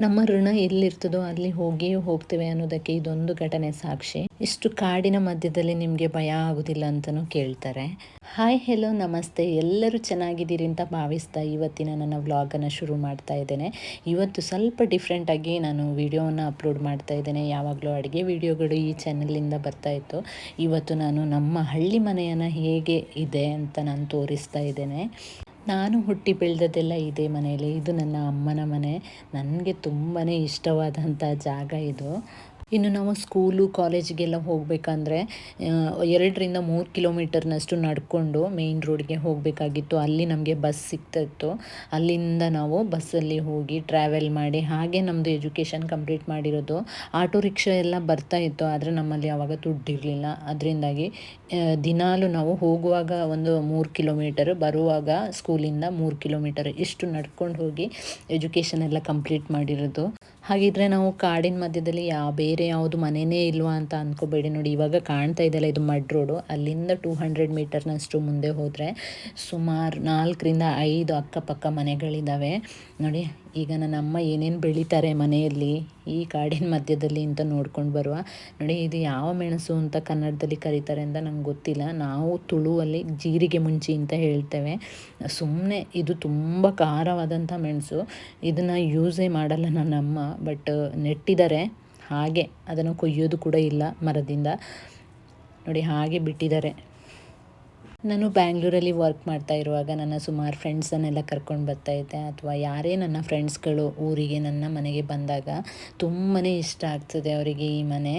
ನಮ್ಮ ಋಣ ಎಲ್ಲಿರ್ತದೋ ಅಲ್ಲಿ ಹೋಗಿಯೇ ಹೋಗ್ತೇವೆ ಅನ್ನೋದಕ್ಕೆ ಇದೊಂದು ಘಟನೆ ಸಾಕ್ಷಿ. ಇಷ್ಟು ಕಾಡಿನ ಮಧ್ಯದಲ್ಲಿ ನಿಮಗೆ ಭಯ ಆಗೋದಿಲ್ಲ ಅಂತಲೂ ಕೇಳ್ತಾರೆ. ಹಾಯ್ ಹೆಲೋ ನಮಸ್ತೆ. ಎಲ್ಲರೂ ಚೆನ್ನಾಗಿದ್ದೀರಿ ಅಂತ ಭಾವಿಸ್ತಾ ಇವತ್ತಿನ ನನ್ನ ವ್ಲಾಗನ್ನು ಶುರು ಮಾಡ್ತಾ ಇದ್ದೇನೆ. ಇವತ್ತು ಸ್ವಲ್ಪ ಡಿಫ್ರೆಂಟಾಗಿ ನಾನು ವಿಡಿಯೋವನ್ನು ಅಪ್ಲೋಡ್ ಮಾಡ್ತಾ ಇದ್ದೇನೆ. ಯಾವಾಗಲೂ ಅಡುಗೆ ವಿಡಿಯೋಗಳು ಈ ಚಾನಲಿಂದ ಬರ್ತಾ ಇತ್ತು. ಇವತ್ತು ನಾನು ನಮ್ಮ ಹಳ್ಳಿ ಮನೆಯನ್ನು ಹೇಗೆ ಇದೆ ಅಂತ ನಾನು ತೋರಿಸ್ತಾ ಇದ್ದೇನೆ. ನಾನು ಹುಟ್ಟಿ ಬೆಳೆದದ್ದೆಲ್ಲ ಇದೆ ಮನೆಯಲ್ಲಿ. ಇದು ನನ್ನ ಅಮ್ಮನ ಮನೆ. ನನಗೆ ತುಂಬಾ ಇಷ್ಟವಾದಂಥ ಜಾಗ ಇದು. ಇನ್ನು ನಾವು ಸ್ಕೂಲು ಕಾಲೇಜಿಗೆಲ್ಲ ಹೋಗಬೇಕಂದ್ರೆ ಎರಡರಿಂದ ಮೂರು ಕಿಲೋಮೀಟರ್ನಷ್ಟು ನಡ್ಕೊಂಡು ಮೇಯ್ನ್ ರೋಡ್ಗೆ ಹೋಗಬೇಕಾಗಿತ್ತು. ಅಲ್ಲಿ ನಮಗೆ ಬಸ್ ಸಿಗ್ತಾಯಿತ್ತು ಅಲ್ಲಿಂದ ನಾವು ಬಸ್ಸಲ್ಲಿ ಹೋಗಿ ಟ್ರಾವೆಲ್ ಮಾಡಿ, ಹಾಗೆ ನಮ್ಮದು ಎಜುಕೇಷನ್ ಕಂಪ್ಲೀಟ್ ಮಾಡಿರೋದು. ಆಟೋ ರಿಕ್ಷಾ ಎಲ್ಲ ಬರ್ತಾ ಇತ್ತು, ಆದರೆ ನಮ್ಮಲ್ಲಿ ಆವಾಗ ದುಡ್ಡಿರಲಿಲ್ಲ. ಅದರಿಂದಾಗಿ ದಿನಾಲು ನಾವು ಹೋಗುವಾಗ ಒಂದು ಮೂರು ಕಿಲೋಮೀಟರ್ ಬರುವಾಗ ಸ್ಕೂಲಿಂದ ಮೂರು ಕಿಲೋಮೀಟರ್ ಇಷ್ಟು ನಡ್ಕೊಂಡು ಹೋಗಿ ಎಜುಕೇಷನ್ ಎಲ್ಲ ಕಂಪ್ಲೀಟ್ ಮಾಡಿರೋದು. ಹಾಗಿದ್ರೆ ನಾವು ಕಾಡಿನ ಮಧ್ಯದಲ್ಲಿ ಯಾವ ಬೇರೆ ಯಾವುದು ಮನೆಯೇ ಇಲ್ವಾ ಅಂತ ಅಂದ್ಕೋಬೇಡಿ ನೋಡಿ. ಇವಾಗ ಕಾಣ್ತಾ ಇದೆಯಲ್ಲ ಇದು ಮಡ್ ರೋಡು. ಅಲ್ಲಿಂದ ಟೂ ಹಂಡ್ರೆಡ್ ಮೀಟರ್ನಷ್ಟು ಮುಂದೆ ಹೋದರೆ ಸುಮಾರು ನಾಲ್ಕರಿಂದ ಐದು ಅಕ್ಕಪಕ್ಕ ಮನೆಗಳಿದ್ದಾವೆ ನೋಡಿ, ಈಗ ನನ್ನ ಅಮ್ಮ ಏನೇನು ಬೆಳೀತಾರೆ ಮನೆಯಲ್ಲಿ ಈ ಕಾಡಿನ ಮಧ್ಯದಲ್ಲಿ ಅಂತ ನೋಡ್ಕೊಂಡು ಬರುವ. ನೋಡಿ, ಇದು ಯಾವ ಮೆಣಸು ಅಂತ ಕನ್ನಡದಲ್ಲಿ ಕರೀತಾರೆ ಅಂತ ನಂಗೆ ಗೊತ್ತಿಲ್ಲ. ನಾವು ತುಳುವಲ್ಲಿ ಜೀರಿಗೆ ಮುಂಚಿ ಅಂತ ಹೇಳ್ತೇವೆ. ಸುಮ್ಮನೆ ಇದು ತುಂಬ ಖಾರವಾದಂಥ ಮೆಣಸು. ಇದನ್ನು ಯೂಸೇ ಮಾಡಲ್ಲ ನನ್ನ ಅಮ್ಮ. ಬಟ್ ನೆಟ್ಟಿದ್ದಾರೆ. ಹಾಗೆ ಅದನ್ನು ಕೊಯ್ಯೋದು ಕೂಡ ಇಲ್ಲ ಮರದಿಂದ. ನೋಡಿ ಹಾಗೆ ಬಿಟ್ಟಿದ್ದಾರೆ. ನಾನು ಬ್ಯಾಂಗ್ಳೂರಲ್ಲಿ ವರ್ಕ್ ಮಾಡ್ತಾ ಇರುವಾಗ ನನ್ನ ಸುಮಾರು ಫ್ರೆಂಡ್ಸನ್ನೆಲ್ಲ ಕರ್ಕೊಂಡು ಬರ್ತಾಯಿದ್ದೆ ಅಥವಾ ಯಾರೇ ನನ್ನ ಫ್ರೆಂಡ್ಸ್ಗಳು ಊರಿಗೆ ನನ್ನ ಮನೆಗೆ ಬಂದಾಗ ತುಂಬಾ ಇಷ್ಟ ಆಗ್ತದೆ ಅವರಿಗೆ ಈ ಮನೆ.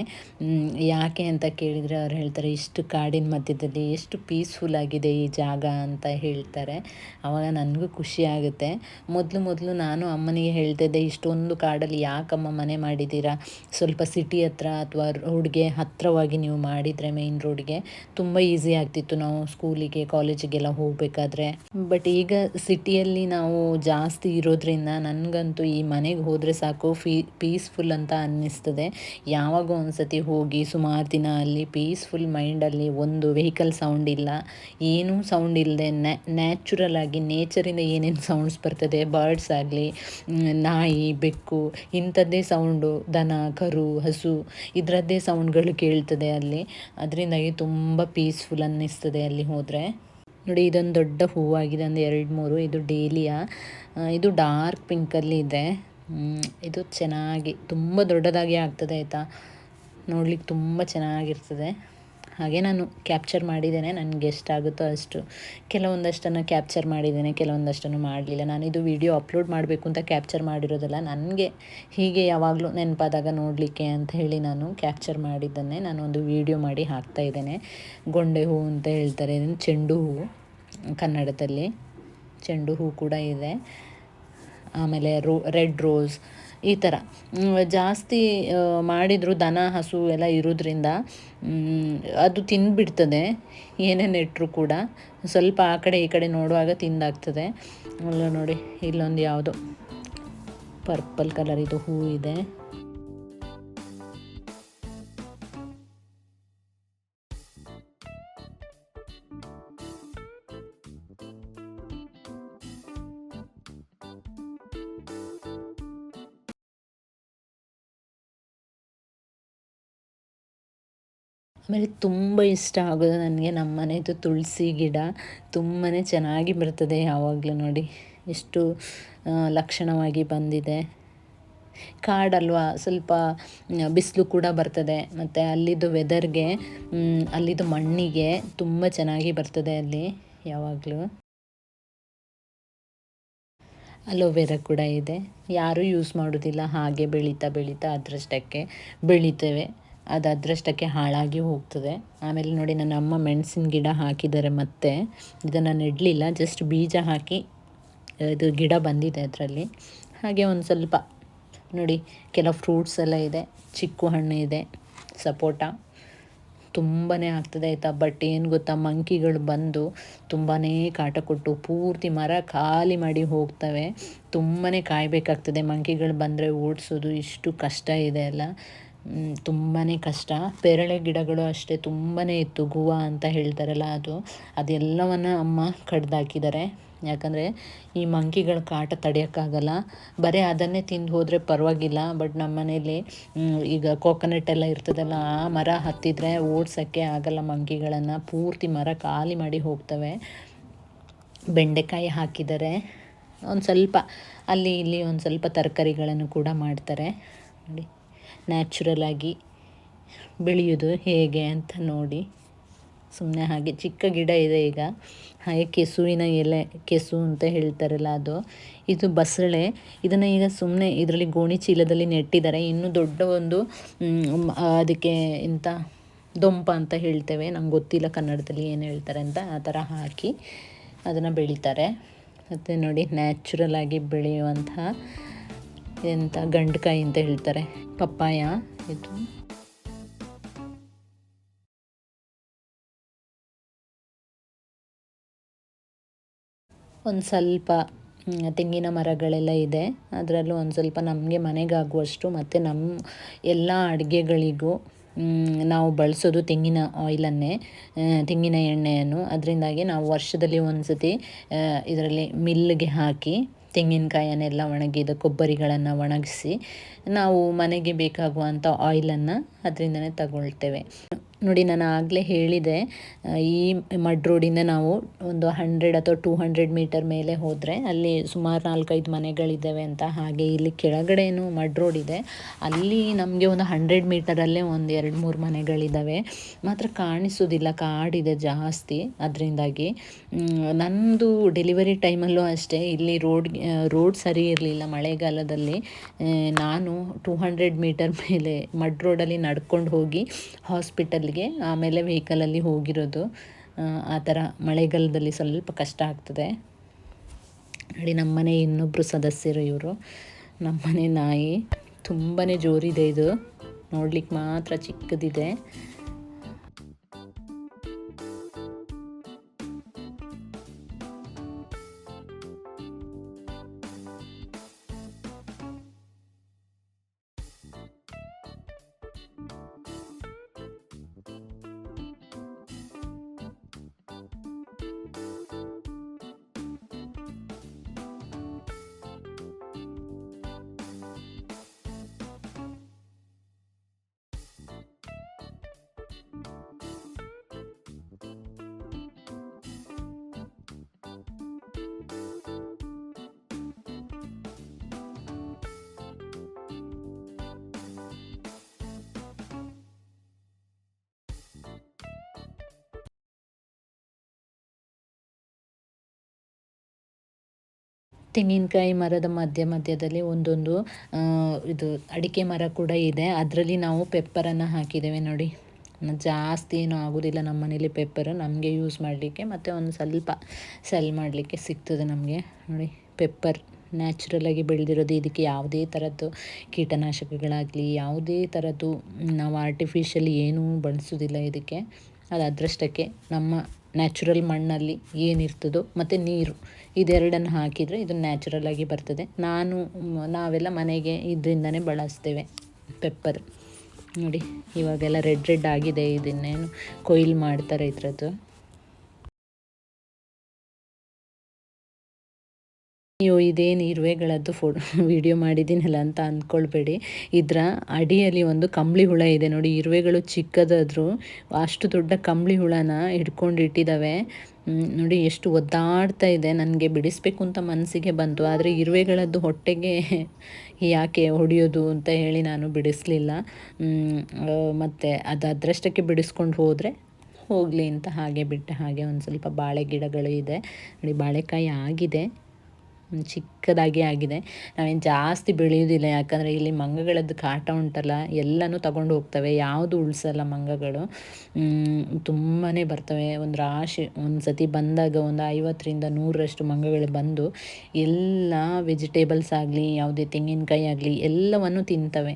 ಯಾಕೆ ಅಂತ ಕೇಳಿದರೆ ಅವ್ರು ಹೇಳ್ತಾರೆ, ಇಷ್ಟು ಕಾಡಿನ ಮಧ್ಯದಲ್ಲಿ ಎಷ್ಟು ಪೀಸ್ಫುಲ್ ಆಗಿದೆ ಈ ಜಾಗ ಅಂತ ಹೇಳ್ತಾರೆ. ಆವಾಗ ನನಗೂ ಖುಷಿ ಆಗುತ್ತೆ. ಮೊದಲು ಮೊದಲು ನಾನು ಅಮ್ಮನಿಗೆ ಹೇಳ್ತಿದ್ದೆ, ಇಷ್ಟೊಂದು ಕಾಡಲ್ಲಿ ಯಾಕಮ್ಮ ಮನೆ ಮಾಡಿದ್ದೀರಾ? ಸ್ವಲ್ಪ ಸಿಟಿ ಹತ್ರ ಅಥವಾ ರೋಡ್ಗೆ ಹತ್ತಿರವಾಗಿ ನೀವು ಮಾಡಿದರೆ ಮೇಯ್ನ್ ರೋಡ್ಗೆ ತುಂಬ ಈಸಿ ಆಗ್ತಿತ್ತು. ನಾವು ಸ್ಕೂಲ್ ಸ್ಕೂಲಿಗೆ, ಕಾಲೇಜಿಗೆಲ್ಲ ಹೋಗಬೇಕಾದ್ರೆ. ಬಟ್ ಈಗ ಸಿಟಿಯಲ್ಲಿ ನಾವು ಜಾಸ್ತಿ ಇರೋದ್ರಿಂದ ನನಗಂತೂ ಈ ಮನೆಗೆ ಹೋದರೆ ಸಾಕು, ಫೀ ಪೀಸ್ಫುಲ್ ಅಂತ ಅನ್ನಿಸ್ತದೆ. ಯಾವಾಗ ಒಂದ್ಸತಿ ಹೋಗಿ ಸುಮಾರು ದಿನ ಅಲ್ಲಿ ಪೀಸ್ಫುಲ್ ಮೈಂಡಲ್ಲಿ ಒಂದು ವೆಹಿಕಲ್ ಸೌಂಡ್ ಇಲ್ಲ. ಏನೂ ಸೌಂಡ್ ಇಲ್ಲದೆ ನ್ಯಾಚುರಲ್ ಆಗಿ ನೇಚರಿಂದ ಏನೇನು ಸೌಂಡ್ಸ್ ಬರ್ತದೆ ಬರ್ಡ್ಸ್ ಆಗಲಿ ನಾಯಿ, ಬೆಕ್ಕು, ಇಂಥದ್ದೇ ಸೌಂಡು ದನ, ಕರು, ಹಸು, ಇದರದ್ದೇ ಸೌಂಡ್ಗಳು ಕೇಳ್ತದೆ ಅಲ್ಲಿ. ಅದರಿಂದಾಗಿ ತುಂಬ ಪೀಸ್ಫುಲ್ ಅನ್ನಿಸ್ತದೆ ಅಲ್ಲಿ ಹೋದರೆ. ನೋಡಿ, ಇದೊಂದು ದೊಡ್ಡ ಹೂವಾಗಿದೆ, ಒಂದು ಎರಡು ಮೂರು. ಇದು ಡೇಲಿಯ. ಇದು ಡಾರ್ಕ್ ಪಿಂಕಲ್ಲಿ ಇದೆ. ಇದು ಚೆನ್ನಾಗಿ, ತುಂಬ ದೊಡ್ಡದಾಗಿ ಆಗ್ತದೆ, ಆಯಿತಾ? ನೋಡ್ಲಿಕ್ಕೆ ತುಂಬ ಚೆನ್ನಾಗಿರ್ತದೆ. ಹಾಗೆ ನಾನು ಕ್ಯಾಪ್ಚರ್ ಮಾಡಿದ್ದೇನೆ, ನನಗೆ ಎಷ್ಟಾಗುತ್ತೋ ಅಷ್ಟು. ಕೆಲವೊಂದಷ್ಟನ್ನು ಕ್ಯಾಪ್ಚರ್ ಮಾಡಿದ್ದೇನೆ, ಕೆಲವೊಂದಷ್ಟನ್ನು ಮಾಡಲಿಲ್ಲ. ನಾನು ಇದು ವಿಡಿಯೋ ಅಪ್ಲೋಡ್ ಮಾಡಬೇಕು ಅಂತ ಕ್ಯಾಪ್ಚರ್ ಮಾಡಿರೋದಲ್ಲ, ನನಗೆ ಹೀಗೆ ಯಾವಾಗಲೂ ನೆನಪಾದಾಗ ನೋಡಲಿಕ್ಕೆ ಅಂತ ಹೇಳಿ ನಾನು ಕ್ಯಾಪ್ಚರ್ ಮಾಡಿದ್ದನ್ನೇ ನಾನು ಒಂದು ವಿಡಿಯೋ ಮಾಡಿ ಹಾಕ್ತಾ ಇದ್ದೇನೆ. ಗೊಂಡೆ ಹೂ ಅಂತ ಹೇಳ್ತಾರೆ ಚೆಂಡು ಹೂವು ಕನ್ನಡದಲ್ಲಿ. ಚೆಂಡು ಹೂ ಕೂಡ ಇದೆ. ಆಮೇಲೆ ರೋ ರೆಡ್ ರೋಸ್ ಈ ಥರ. ಜಾಸ್ತಿ ಮಾಡಿದರೂ ದನ, ಹಸು ಎಲ್ಲ ಇರೋದ್ರಿಂದ ಅದು ತಿಂದುಬಿಡ್ತದೆ. ಏನೇ ನೆಟ್ಟರು ಕೂಡ. ಸ್ವಲ್ಪ ಆ ಕಡೆ ಈ ಕಡೆ ನೋಡುವಾಗ ತಿಂದಾಗ್ತದೆ. ಅಲ್ಲ ನೋಡಿ, ಇಲ್ಲೊಂದು ಯಾವುದೋ ಪರ್ಪಲ್ ಕಲರ್ ಇದು ಹೂ ಇದೆ. ಆಮೇಲೆ ತುಂಬ ಇಷ್ಟ ಆಗೋದು ನನಗೆ ನಮ್ಮ ಮನೆಯದು ತುಳಸಿ ಗಿಡ. ತುಂಬಾ ಚೆನ್ನಾಗಿ ಬರ್ತದೆ ಯಾವಾಗಲೂ ನೋಡಿ. ಎಷ್ಟು ಲಕ್ಷಣವಾಗಿ ಬಂದಿದೆ. ಕಾಡಲ್ವಾ, ಸ್ವಲ್ಪ ಬಿಸಿಲು ಕೂಡ ಬರ್ತದೆ. ಮತ್ತು ಅಲ್ಲಿದ್ದು ವೆದರ್ಗೆ ಅಲ್ಲಿದ್ದು ಮಣ್ಣಿಗೆ ತುಂಬ ಚೆನ್ನಾಗಿ ಬರ್ತದೆ ಅಲ್ಲಿ ಯಾವಾಗಲೂ. ಅಲೋವೆರಾ ಕೂಡ ಇದೆ. ಯಾರೂ ಯೂಸ್ ಮಾಡೋದಿಲ್ಲ. ಹಾಗೆ ಬೆಳೀತಾ ಬೆಳೀತಾ ಅದರಷ್ಟಕ್ಕೆ ಬೆಳಿತೇವೆ. ಅದು ಅದರಷ್ಟಕ್ಕೆ ಹಾಳಾಗಿ ಹೋಗ್ತದೆ. ಆಮೇಲೆ ನೋಡಿ, ನನ್ನ ಅಮ್ಮ ಮೆಣಸಿನ ಗಿಡ ಹಾಕಿದ್ದಾರೆ ಮತ್ತೆ. ಇದನ್ನು ನೆಡಲಿಲ್ಲ ಜಸ್ಟ್ ಬೀಜ ಹಾಕಿ, ಇದು ಗಿಡ ಬಂದಿದೆ ಅದರಲ್ಲಿ. ಹಾಗೆ ಒಂದು ಸ್ವಲ್ಪ, ನೋಡಿ, ಕೆಲವು ಫ್ರೂಟ್ಸ್ ಎಲ್ಲ ಇದೆ, ಚಿಕ್ಕು ಹಣ್ಣು ಇದೆ, ಸಪೋಟ. ತುಂಬಾ ಆಗ್ತದೆ, ಆಯಿತಾ? ಬಟ್ ಏನು ಗೊತ್ತಾ, ಮಂಕಿಗಳು ಬಂದು ತುಂಬಾ ಕಾಟ ಕೊಟ್ಟು ಪೂರ್ತಿ ಮರ ಖಾಲಿ ಮಾಡಿ ಹೋಗ್ತವೆ. ತುಂಬಾ ಕಾಯಬೇಕಾಗ್ತದೆ. ಮಂಕಿಗಳು ಬಂದರೆ ಓಡಿಸೋದು ಇಷ್ಟು ಕಷ್ಟ ಇದೆ ಅಲ್ಲ? ತುಂಬಾ ಕಷ್ಟ. ಪೇರಳೆ ಗಿಡಗಳು ಅಷ್ಟೇ ತುಂಬಾ ಇತ್ತು. ಗುವ ಅಂತ ಹೇಳ್ತಾರಲ್ಲ ಅದು. ಅದೆಲ್ಲವನ್ನು ಅಮ್ಮ ಕಡ್ದಾಕಿದ್ದಾರೆ. ಯಾಕಂದರೆ ಈ ಮಂಕಿಗಳ ಕಾಟ ತಡೆಯೋಕ್ಕಾಗಲ್ಲ. ಬರೀ ಅದನ್ನೇ ತಿಂದು ಹೋದರೆ ಪರವಾಗಿಲ್ಲ. ಬಟ್ ನಮ್ಮ ಮನೇಲಿ ಈಗ ಕೋಕೋನಟ್ ಎಲ್ಲ ಇರ್ತದಲ್ಲ, ಆ ಮರ ಹತ್ತಿದರೆ ಓಡ್ಸೋಕ್ಕೆ ಆಗಲ್ಲ ಮಂಕಿಗಳನ್ನು. ಪೂರ್ತಿ ಮರ ಖಾಲಿ ಮಾಡಿ ಹೋಗ್ತವೆ. ಬೆಂಡೆಕಾಯಿ ಹಾಕಿದ್ದಾರೆ. ಒಂದು ಸ್ವಲ್ಪ, ಅಲ್ಲಿ ಇಲ್ಲಿ ಒಂದು ಸ್ವಲ್ಪ ತರಕಾರಿಗಳನ್ನು ಕೂಡ ಮಾಡ್ತಾರೆ. ನೋಡಿ. ನ್ಯಾಚುರಲ್ ಆಗಿ ಬೆಳೆಯೋದು ಹೇಗೆ ಅಂತ ನೋಡಿ. ಸುಮ್ಮನೆ ಹಾಗೆ ಚಿಕ್ಕ ಗಿಡ ಇದೆ ಈಗ. ಹಾಗೆ ಕೆಸುವಿನ ಎಲೆ, ಕೆಸು ಅಂತ ಹೇಳ್ತಾರಲ್ಲ ಅದು. ಇದು ಬಸಳೆ. ಇದನ್ನು ಈಗ ಸುಮ್ಮನೆ ಇದರಲ್ಲಿ ಗೋಣಿ ಚೀಲದಲ್ಲಿ ನೆಟ್ಟಿದ್ದಾರೆ. ಇನ್ನೂ ದೊಡ್ಡ ಒಂದು ಅದಕ್ಕೆ ಇಂಥ ದೊಂಪ ಅಂತ ಹೇಳ್ತೇವೆ. ನಂಗೆ ಗೊತ್ತಿಲ್ಲ ಕನ್ನಡದಲ್ಲಿ ಏನು ಹೇಳ್ತಾರೆ ಅಂತ. ಆ ಥರ ಹಾಕಿ ಅದನ್ನು ಬೆಳೀತಾರೆ. ಮತ್ತು ನೋಡಿ, ನ್ಯಾಚುರಲ್ ಆಗಿ ಬೆಳೆಯುವಂತಹ ಎಂಥ ಗಂಡ್ಕಾಯಿ ಅಂತ ಹೇಳ್ತಾರೆ. ಪಪ್ಪಾಯ ಇದು. ಒಂದು ಸ್ವಲ್ಪ ತೆಂಗಿನ ಮರಗಳೆಲ್ಲ ಇದೆ. ಅದರಲ್ಲೂ ಒಂದು ಸ್ವಲ್ಪ ನಮಗೆ ಮನೆಗಾಗುವಷ್ಟು ಮತ್ತು ನಮ್ಮ ಎಲ್ಲ ಅಡುಗೆಗಳಿಗೂ ನಾವು ಬಳಸೋದು ತೆಂಗಿನ ಆಯಿಲನ್ನೇ ತೆಂಗಿನ ಎಣ್ಣೆಯನ್ನು. ಅದರಿಂದಾಗಿ ನಾವು ವರ್ಷದಲ್ಲಿ ಒಂದು ಸತಿ ಇದರಲ್ಲಿ ಮಿಲ್ಗೆ ಹಾಕಿ ತೆಂಗಿನಕಾಯನ್ನೆಲ್ಲ ಒಣಗಿದ ಕೊಬ್ಬರಿಗಳನ್ನು ಒಣಗಿಸಿ ನಾವು ಮನೆಗೆ ಬೇಕಾಗುವಂಥ ಆಯಿಲನ್ನು ಅದರಿಂದನೇ ತಗೊಳ್ತೇವೆ. ನೋಡಿ ನಾನು ಆಗಲೇ ಹೇಳಿದೆ ಈ ಮಡ್ ರೋಡಿಂದ ನಾವು ಒಂದು ಹಂಡ್ರೆಡ್ ಅಥವಾ ಟೂ ಹಂಡ್ರೆಡ್ ಮೀಟರ್ ಮೇಲೆ ಹೋದರೆ ಅಲ್ಲಿ ಸುಮಾರು ನಾಲ್ಕೈದು ಮನೆಗಳಿದ್ದಾವೆ ಅಂತ ಹಾಗೆ ಇಲ್ಲಿ ಕೆಳಗಡೆಯೂ ಮಡ್ ರೋಡ್ ಇದೆ. ಅಲ್ಲಿ ನಮಗೆ ಒಂದು ಹಂಡ್ರೆಡ್ ಮೀಟರಲ್ಲೇ ಒಂದು ಎರಡು ಮೂರು ಮನೆಗಳಿದ್ದಾವೆ. ಮಾತ್ರ ಕಾಣಿಸೋದಿಲ್ಲ, ಕಾಡಿದೆ ಜಾಸ್ತಿ. ಅದರಿಂದಾಗಿ ನನ್ನದು ಡೆಲಿವರಿ ಟೈಮಲ್ಲೂ ಅಷ್ಟೇ ಇಲ್ಲಿ ರೋಡ್ ರೋಡ್ ಸರಿ ಇರಲಿಲ್ಲ ಮಳೆಗಾಲದಲ್ಲಿ. ನಾನು ಟೂ ಹಂಡ್ರೆಡ್ ಮೀಟರ್ ಮೇಲೆ ಮಡ್ ರೋಡಲ್ಲಿ ನಡ್ಕೊಂಡು ಹೋಗಿ ಹಾಸ್ಪಿಟಲ್ ಗೆ ಆಮೇಲೆ ವೆಹಿಕಲಲ್ಲಿ ಹೋಗಿರೋದು, ಆ ಥರ ಮಳೆಗಾಲದಲ್ಲಿ ಸ್ವಲ್ಪ ಕಷ್ಟ ಆಗ್ತದೆ. ನೋಡಿ ನಮ್ಮನೆ ಇನ್ನೊಬ್ಬರು ಸದಸ್ಯರು ಇವರು. ನಮ್ಮನೆ ನಾಯಿ ತುಂಬಾ ಜೋರಿದೆ ಇದು. ನೋಡ್ಲಿಕ್ಕೆ ಮಾತ್ರ ಚಿಕ್ಕದಿದೆ. ತೆಂಗಿನಕಾಯಿ ಮರದ ಮಧ್ಯ ಮಧ್ಯದಲ್ಲಿ ಒಂದೊಂದು ಇದು ಅಡಿಕೆ ಮರ ಕೂಡ ಇದೆ. ಅದರಲ್ಲಿ ನಾವು ಪೆಪ್ಪರನ್ನು ಹಾಕಿದ್ದೇವೆ ನೋಡಿ. ಜಾಸ್ತಿ ಏನೂ ಆಗೋದಿಲ್ಲ ನಮ್ಮ ಮನೇಲಿ ಪೆಪ್ಪರು. ನಮಗೆ ಯೂಸ್ ಮಾಡಲಿಕ್ಕೆ ಮತ್ತು ಒಂದು ಸ್ವಲ್ಪ ಸೆಲ್ ಮಾಡಲಿಕ್ಕೆ ಸಿಗ್ತದೆ ನಮಗೆ. ನೋಡಿ, ಪೆಪ್ಪರ್ ನ್ಯಾಚುರಲಾಗಿ ಬೆಳೆದಿರೋದು. ಇದಕ್ಕೆ ಯಾವುದೇ ಥರದ್ದು ಕೀಟನಾಶಕಗಳಾಗಲಿ, ಯಾವುದೇ ಥರದ್ದು ನಾವು ಆರ್ಟಿಫಿಷಿಯಲ್ ಏನೂ ಬಳಸೋದಿಲ್ಲ ಇದಕ್ಕೆ. ಅದು ಅದೃಷ್ಟಕ್ಕೆ ನಮ್ಮ ನ್ಯಾಚುರಲ್ ಮಣ್ಣಲ್ಲಿ ಏನಿರ್ತದೋ ಮತ್ತು ನೀರು ಇದೆರಡನ್ನು ಹಾಕಿದರೆ ಇದು ನ್ಯಾಚುರಲ್ಲಾಗಿ ಬರ್ತದೆ. ನಾನು, ನಾವೆಲ್ಲ ಮನೆಗೆ ಇದರಿಂದನೇ ಬಳಸ್ತೇವೆ ಪೆಪ್ಪರ್. ನೋಡಿ, ಇವಾಗೆಲ್ಲ ರೆಡ್ ರೆಡ್ ಆಗಿದೆ, ಇದನ್ನೇನು ಕೊಯ್ಲು ಮಾಡ್ತಾರೆ ಇದರದ್ದು. ಅಯ್ಯೋ ಇದೇನು ಇರುವೆಗಳದ್ದು ಫೋ ವಿಡಿಯೋ ಮಾಡಿದ್ದೀನಲ್ಲ ಅಂತ ಅಂದ್ಕೊಳ್ಬೇಡಿ ಇದರ ಅಡಿಯಲ್ಲಿ ಒಂದು ಕಂಬಳಿ ಹುಳ ಇದೆ ನೋಡಿ, ಇರುವೆಗಳು ಚಿಕ್ಕದಾದರೂ ಅಷ್ಟು ದೊಡ್ಡ ಕಂಬಳಿ ಹುಳನ ಹಿಡ್ಕೊಂಡಿಟ್ಟಿದ್ದಾವೆ ನೋಡಿ ಎಷ್ಟು ಒದ್ದಾಡ್ತಾ ಇದೆ, ನನಗೆ ಬಿಡಿಸ್ಬೇಕು ಅಂತ ಮನಸ್ಸಿಗೆ ಬಂತು. ಆದರೆ ಇರುವೆಗಳದ್ದು ಹೊಟ್ಟೆಗೆ ಯಾಕೆ ಹೊಡೆಯೋದು ಅಂತ ಹೇಳಿ ನಾನು ಬಿಡಿಸ್ಲಿಲ್ಲ. ಮತ್ತು ಅದು ಅದರಷ್ಟಕ್ಕೆ ಬಿಡಿಸ್ಕೊಂಡು ಹೋದರೆ ಹೋಗಲಿ ಅಂತ ಹಾಗೆ ಬಿಟ್ಟೆ ಹಾಗೆ ಒಂದು ಸ್ವಲ್ಪ ಬಾಳೆ ಗಿಡಗಳು ಇದೆ. ನೋಡಿ, ಬಾಳೆಕಾಯಿ ಆಗಿದೆ. ಚಿಕ್ಕದಾಗಿ ಆಗಿದೆ. ನಾವೇನು ಜಾಸ್ತಿ ಬೆಳೆಯೋದಿಲ್ಲ ಯಾಕಂದರೆ ಇಲ್ಲಿ ಮಂಗಗಳದ್ದು ಕಾಟ ಉಂಟಲ್ಲ, ಎಲ್ಲನೂ ತಗೊಂಡು ಹೋಗ್ತವೆ. ಯಾವುದು ಉಳಿಸಲ್ಲ ಮಂಗಗಳು. ತುಂಬಾ ಬರ್ತವೆ. ಒಂದು ರಾಶಿ, ಒಂದು ಸತಿ ಬಂದಾಗ ಒಂದು ಐವತ್ತರಿಂದ ನೂರರಷ್ಟು ಮಂಗಗಳು ಬಂದು ಎಲ್ಲ ವೆಜಿಟೇಬಲ್ಸ್ ಆಗಲಿ, ಯಾವುದೇ ತೆಂಗಿನಕಾಯಿ ಆಗಲಿ, ಎಲ್ಲವನ್ನು ತಿಂತವೆ.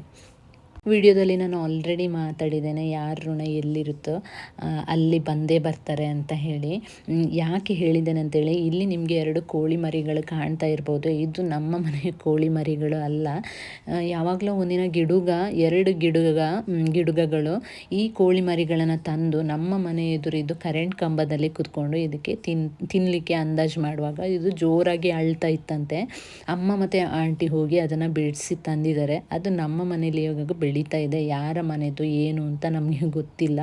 ವಿಡಿಯೋದಲ್ಲಿ ನಾನು ಆಲ್ರೆಡಿ ಮಾತಾಡಿದ್ದೇನೆ, ಯಾರ ಋಣ ಎಲ್ಲಿರುತ್ತೋ ಅಲ್ಲಿ ಬಂದೇ ಬರ್ತಾರೆ ಅಂತ ಹೇಳಿ. ಯಾಕೆ ಹೇಳಿದ್ದೇನೆ ಅಂತೇಳಿ ಇಲ್ಲಿ ನಿಮಗೆ ಎರಡು ಕೋಳಿ ಮರಿಗಳು ಕಾಣ್ತಾ ಇರ್ಬೋದು. ಇದು ನಮ್ಮ ಮನೆಯ ಕೋಳಿ ಮರಿಗಳು ಅಲ್ಲ. ಯಾವಾಗಲೂ ಒಂದಿನ ಗಿಡುಗ, ಎರಡು ಗಿಡುಗ ಗಿಡುಗಗಳು ಈ ಕೋಳಿ ಮರಿಗಳನ್ನು ತಂದು ನಮ್ಮ ಮನೆ ಎದುರಿದ್ದು ಕರೆಂಟ್ ಕಂಬದಲ್ಲಿ ಕುತ್ಕೊಂಡು ಇದಕ್ಕೆ ತಿನ್ ತಿನ್ನಲಿಕ್ಕೆ ಅಂದಾಜು ಮಾಡುವಾಗ ಇದು ಜೋರಾಗಿ ಅಳ್ತಾ ಇತ್ತಂತೆ. ಅಮ್ಮ ಮತ್ತು ಆಂಟಿ ಹೋಗಿ ಅದನ್ನು ಬಿಡಿಸಿ ತಂದಿದ್ದಾರೆ. ಅದು ನಮ್ಮ ಮನೇಲಿ ಇವಾಗ ಬೆಳೀತಾ ಇದೆ, ಯಾರ ಮನೆದು ಏನು ಅಂತ ನಮಗೆ ಗೊತ್ತಿಲ್ಲ.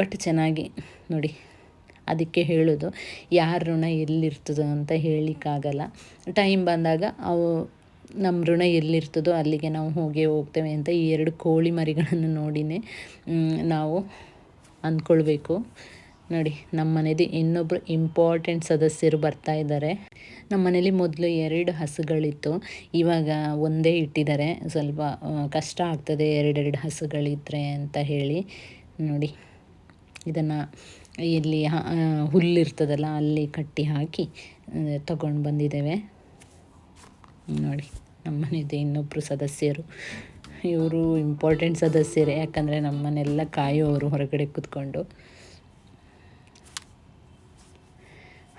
ಬಟ್ ಚೆನ್ನಾಗಿ ನೋಡಿ, ಅದಕ್ಕೆ ಹೇಳೋದು, ಯಾರ ಋಣ ಎಲ್ಲಿರ್ತದೋ ಅಂತ ಹೇಳಲಿಕ್ಕಾಗಲ್ಲ ಟೈಮ್ ಬಂದಾಗ ಅವು ನಮ್ಮ ಋಣ ಎಲ್ಲಿರ್ತದೋ ಅಲ್ಲಿಗೆ ನಾವು ಹೋಗೇ ಹೋಗ್ತೇವೆ ಅಂತ ಈ ಎರಡು ಕೋಳಿ ಮರಿಗಳನ್ನು ನೋಡಿನೇ ನಾವು ಅಂದ್ಕೊಳ್ಬೇಕು. ನೋಡಿ ನಮ್ಮ ಮನೇಲಿ ಇನ್ನೊಬ್ಬರು ಇಂಪಾರ್ಟೆಂಟ್ ಸದಸ್ಯರು ಬರ್ತಾ ಇದ್ದಾರೆ. ನಮ್ಮ ಮನೇಲಿ ಮೊದಲು ಎರಡು ಹಸುಗಳಿತ್ತು. ಇವಾಗ ಒಂದೇ ಇಟ್ಟಿದ್ದಾರೆ. ಸ್ವಲ್ಪ ಕಷ್ಟ ಆಗ್ತದೆ ಎರಡೆರಡು ಹಸುಗಳಿದ್ರೆ ಅಂತ ಹೇಳಿ ನೋಡಿ, ಇದನ್ನು ಇಲ್ಲಿ ಹುಲ್ಲು ಇರ್ತದಲ್ಲ ಹುಲ್ಲಿರ್ತದಲ್ಲ ಅಲ್ಲಿ ಕಟ್ಟಿ ಹಾಕಿ ತಗೊಂಡು ಬಂದಿದ್ದೇವೆ. ನೋಡಿ ನಮ್ಮ ಮನೆಯದು ಇನ್ನೊಬ್ಬರು ಸದಸ್ಯರು. ಇವರು ಇಂಪಾರ್ಟೆಂಟ್ ಸದಸ್ಯರೇ, ಯಾಕಂದರೆ ನಮ್ಮನ್ನೆಲ್ಲ ಕಾಯೋರು ಹೊರಗಡೆ ಕೂತ್ಕೊಂಡು.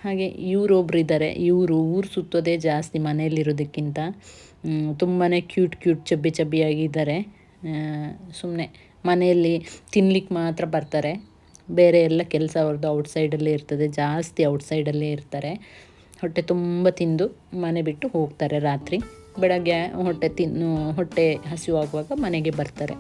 ಹಾಗೆ ಇವರೊಬ್ರು ಇದ್ದಾರೆ ಇವರು ಊರು ಸುತ್ತೋದೇ ಜಾಸ್ತಿ ಮನೆಯಲ್ಲಿರೋದಕ್ಕಿಂತ ತುಂಬಾ ಕ್ಯೂಟ್ ಕ್ಯೂಟ್ ಚಬ್ಬಿ ಚಬ್ಬಿಯಾಗಿದ್ದಾರೆ ಸುಮ್ಮನೆ ಮನೆಯಲ್ಲಿ ತಿನ್ಲಿಕ್ಕೆ ಮಾತ್ರ ಬರ್ತಾರೆ. ಬೇರೆ ಎಲ್ಲ ಕೆಲಸ ಅವ್ರದ್ದು ಔಟ್ಸೈಡಲ್ಲೇ ಇರ್ತದೆ, ಜಾಸ್ತಿ ಔಟ್ಸೈಡಲ್ಲೇ ಇರ್ತಾರೆ. ಹೊಟ್ಟೆ ತುಂಬ ತಿಂದು ಮನೆ ಬಿಟ್ಟು ಹೋಗ್ತಾರೆ ರಾತ್ರಿ. ಬೆಳಗ್ಗೆ ಹೊಟ್ಟೆ ತಿನ್ನು, ಹೊಟ್ಟೆ ಹಸಿವಾಗುವಾಗ ಮನೆಗೆ ಬರ್ತಾರೆ.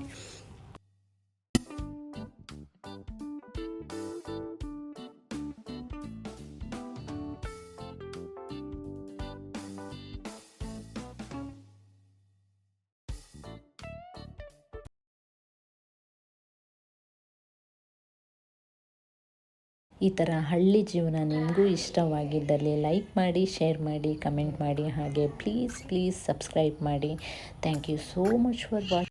ಈ ಥರ ಹಳ್ಳಿ ಜೀವನ ನಿಮಗೂ ಇಷ್ಟವಾಗಿದ್ದಲ್ಲಿ ಲೈಕ್ ಮಾಡಿ, ಶೇರ್ ಮಾಡಿ, ಕಮೆಂಟ್ ಮಾಡಿ ಹಾಗೆ ಪ್ಲೀಸ್ ಪ್ಲೀಸ್ ಸಬ್ಸ್ಕ್ರೈಬ್ ಮಾಡಿ. Thank you so much for watch